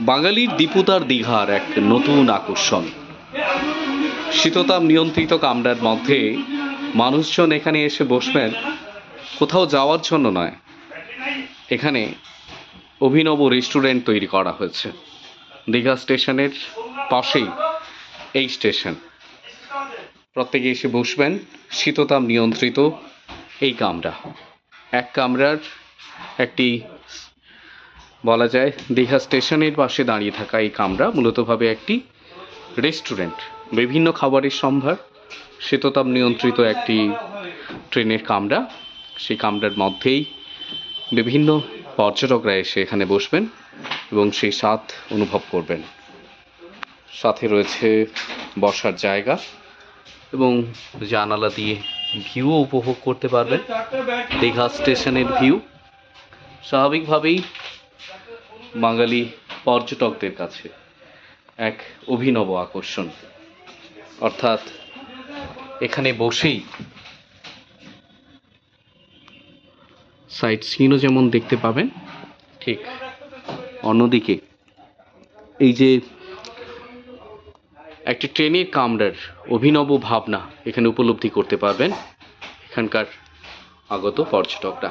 বাঙালির দীপুতার দীঘার এক নতুন আকর্ষণ। শীততাপ নিয়ন্ত্রিত কামরার মধ্যে মানুষজন এখানে এসে বসবেন, কোথাও যাওয়ার জন্য নয়। এখানে অভিনব রেস্টুরেন্ট তৈরি করা হয়েছে। দীঘা স্টেশনের পাশেই এই স্টেশন। প্রত্যেকে এসে বসবেন, শীততাপ নিয়ন্ত্রিত এই কামরা। এক কামরার একটি বলা যায়, দীঘা স্টেশনের পাশে দাঁড়িয়ে থাকা এই কামরা মূলতভাবে একটি রেস্টুরেন্ট। বিভিন্ন খাবারের সম্ভার শীততাপ নিয়ন্ত্রিত একটি ট্রেনের কামরা। সেই কামরার মধ্যেই বিভিন্ন পর্যটকরা এসে এখানে বসবেন এবং সেই স্বাদ অনুভব করবেন। সাথে রয়েছে বসার জায়গা এবং জানালা দিয়ে ভিউও উপভোগ করতে পারবেন। দীঘা স্টেশনের ভিউ। স্বাভাবিকভাবেই বাঙালি পর্যটকদের কাছে এক অভিনব আকর্ষণ। অর্থাৎ এখানে বসেই সাইট সিনও যেমন দেখতে পাবেন, ঠিক অন্যদিকে এই যে একটি ট্রেনের কামরার অভিনব ভাবনা এখানে উপলব্ধি করতে পারবেন এখানকার আগত পর্যটকরা।